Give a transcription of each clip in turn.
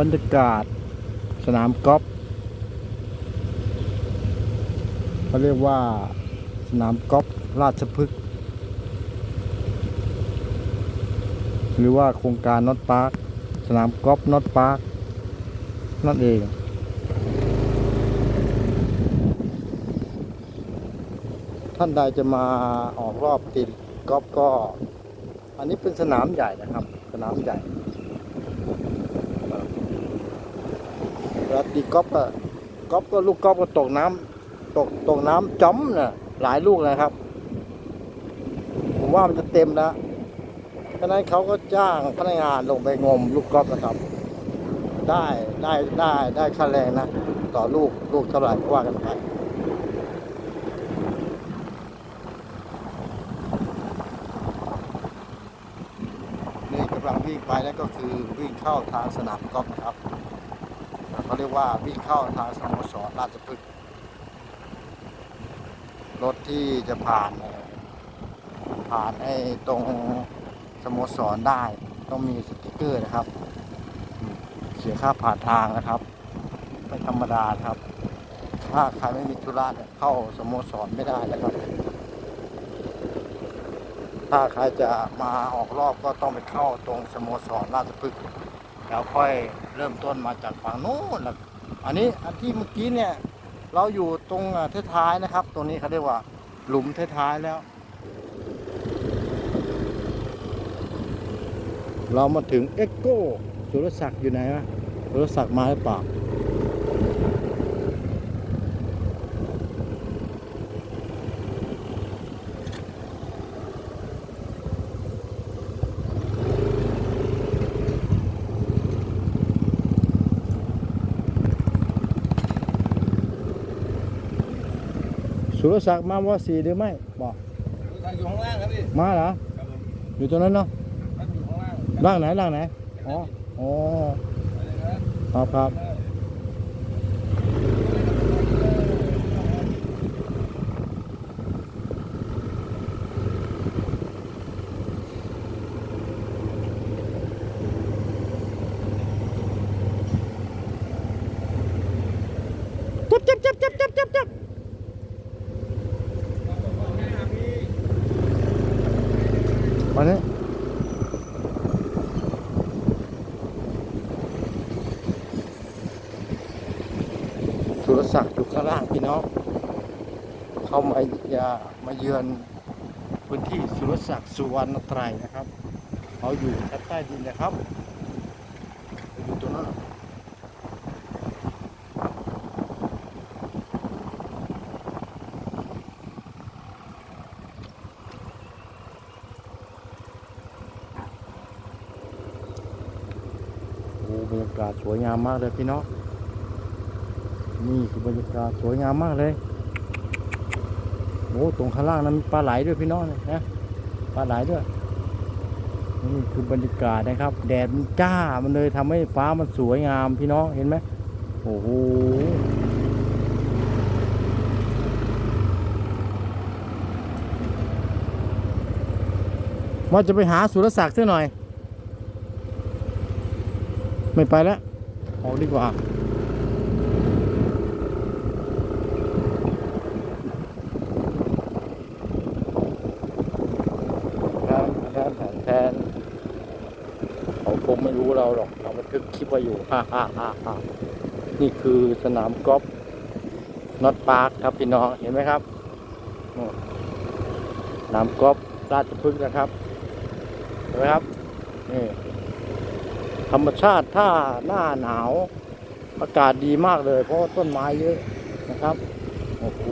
บรรยากาศ สนามกอล์ฟเขาเรียกว่าสนามกอล์ฟราชพฤกษ์หรือว่าโครงการน็อตพาร์คสนามกอล์ฟน็อตพาร์คนั่นเองท่านใดจะมาออกรอบติดกอล์ฟก็ อันนี้เป็นสนามใหญ่นะครับ สนามใหญ่ เวลาตีกอล์ฟอะก๊อฟก็ลูกกอล์ฟก็ตกน้ำตกตกน้ำจ้อมน่ะหลายลูกนะครับ ผมว่ามันจะเต็มแล้วฉะนั้นเขาก็จ้างพนักงานลงไปงมลูกกอล์ฟนะครับ ได้ได้ได้ได้ค่าแรงนะ ต่อลูกลูกเท่าไหร่ก็ว่ากันไปนี่กำลังวิ่งไปนั่นก็คือวิ่งเข้าทางสนามกอล์ฟนะครับ เขาเรียกว่าวิ่งเข้าทางสโมสรราชพฤกษ์รถที่จะผ่านผ่านไอ้ตรงสโมสรได้ต้องมีสติกเกอร์นะครับ เสียค่าผ่านทางนะครับไม่ธรรมดาครับ ถ้าใครไม่มีธุระเนี่ยเข้าสโมสรไม่ได้นะครับ ถ้าใครจะมาออกรอบก็ต้องไปเข้าตรงสโมสรราชพฤกษ์ แล้วค่อยเริ่มต้นมาจากฝั่งนู้นนะอันนี้อันที่เมื่อกี้เนี่ยเราอยู่ตรงท้ายๆนะครับ ตรงนี้เขาเรียกว่าหลุมท้ายๆแล้ว เรามาถึงเอ็กโก้สุรศักดิ์อยู่ไหนวะสุรศักดิ์มาหรือเปล่า สุรศักดิ์มาว่าสี่หรือไม่บอกทางอยู่ข้างล่างครับพี่มาเหรอครับผมอยู่ตรงนั้นเนาะทางอยู่ข้างล่างล่างไหนล่างไหนอ๋ออ๋ออะไรนะครับครับจับจับจับจับจับจับจับ มาเนี่ยสุรศักดิ์อยู่ข้างล่างพี่น้อง เข้ามาอย่ามาเยือนพื้นที่สุรศักดิ์สุวรรณไตรนะครับ เขาอยู่ชั้นใต้ดินนะครับอยู่ตรงนั้นโอ้บรรยากาศสวยงามมากเลยพี่น้องนี่คือบรรยากาศสวยงามมากเลยโอ้ตรงข้างล่างนั้นมีปลาไหลด้วยพี่น้องเนี่ยนะปลาไหลด้วยนี่คือบรรยากาศนะครับ แดดมันจ้ามันเลยทำให้ฟ้ามันสวยงามพี่น้องเห็นไหมโอ้โหว่าจะไปหาสุรศักดิ์ซะหน่อย ไม่ไปแล้วออกดีกว่าแทนแทนแทนแทนเขาคงไม่รู้เราหรอก เราบันทึกคลิปไว้อยู่ฮ่าฮ่าฮ่าฮ่านี่คือสนามกอล์ฟน็อตพาร์คครับพี่น้อง เห็นไหมครับสนามกอล์ฟราชพฤกษ์นะครับ เห็นไหมครับ นี่ ธรรมชาติถ้าหน้าหนาว อากาศดีมากเลย เพราะต้นไม้เยอะนะครับโอ้โห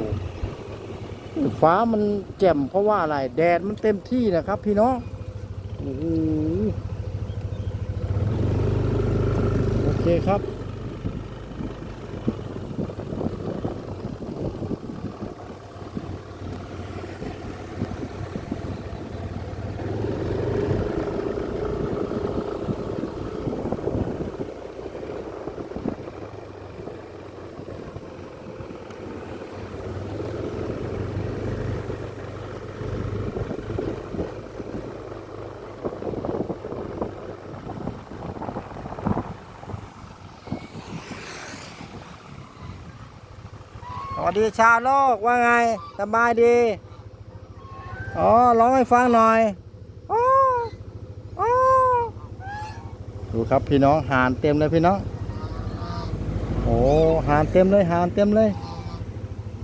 ฟ้ามันแจ่มเพราะว่าอะไร แดดมันเต็มที่นะครับ พี่น้องโอ้โหโอเคครับ วัสดีชาวโลกว่าไงสบายดี อ๋อร้องให้ฟังหน่อยอออ๋อดูครับพี่น้องหานเต็มเลยพี่น้อง โอ้หานเต็มเลยหานเต็มเลย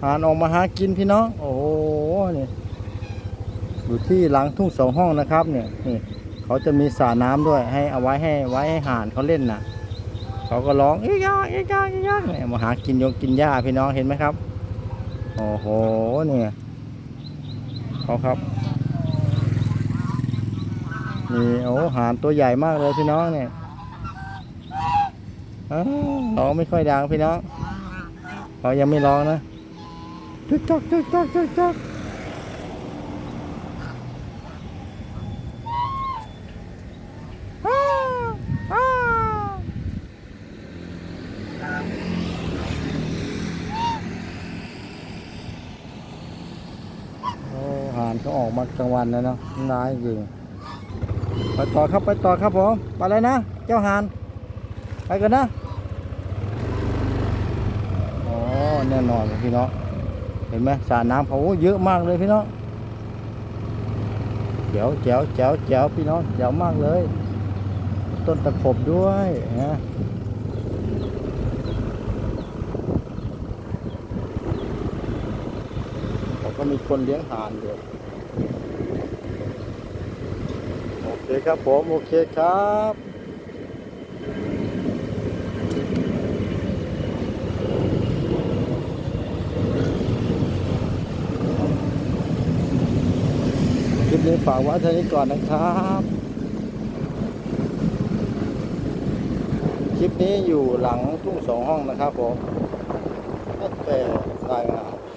หานออกมาหากินพี่น้อง โอ้โหนี่อยู่ที่หลังทุ่งสองห้องนะครับเนี่ยนี่เขาจะมีสระน้ำด้วย ให้เอาไว้ให้ไว้ให้หานเขาเล่นน่ะเขาก็ร้องอ๊ยยาเอ๊ยยาเอ๊ยยาเนี่ยมาหากินยงกินหญ้าพี่น้องเห็นไหมครับ โอ้โหเนี่ยเขาครับ นี่ โอ้หานตัวใหญ่มากเลยพี่น้องเนี่ยอ้าวร้องไม่ค่อยดังพี่น้องเขายังไม่ร้องนะจึกจักจึกจักจึกจักอ้าวอ้าวโอ้ หานเขาออกมากลางวันแล้วเนาะร้ายจริงไปต่อครับไปต่อครับผมไปเลยนะ เจ้าหานไปกันนะอ๋อแน่นอนพี่เน้องเห็นไหมสระน้ำเขาเยอะมากเลยพี่เน้องแจ๋วแจ๋วแจ๋วแจ๋วพี่น้องแจ๋วมากเลย ต้นตะขบด้วยนะเขาก็มีคนเลี้ยงห่านอยู่ โอ เคครับผม โอเคครับคลิปนี้ฝากไว้เท่านี้ก่อนนะครับ คลิปนี้อยู่หลังทุ่งสองห้องนะครับผมแต่รายงาน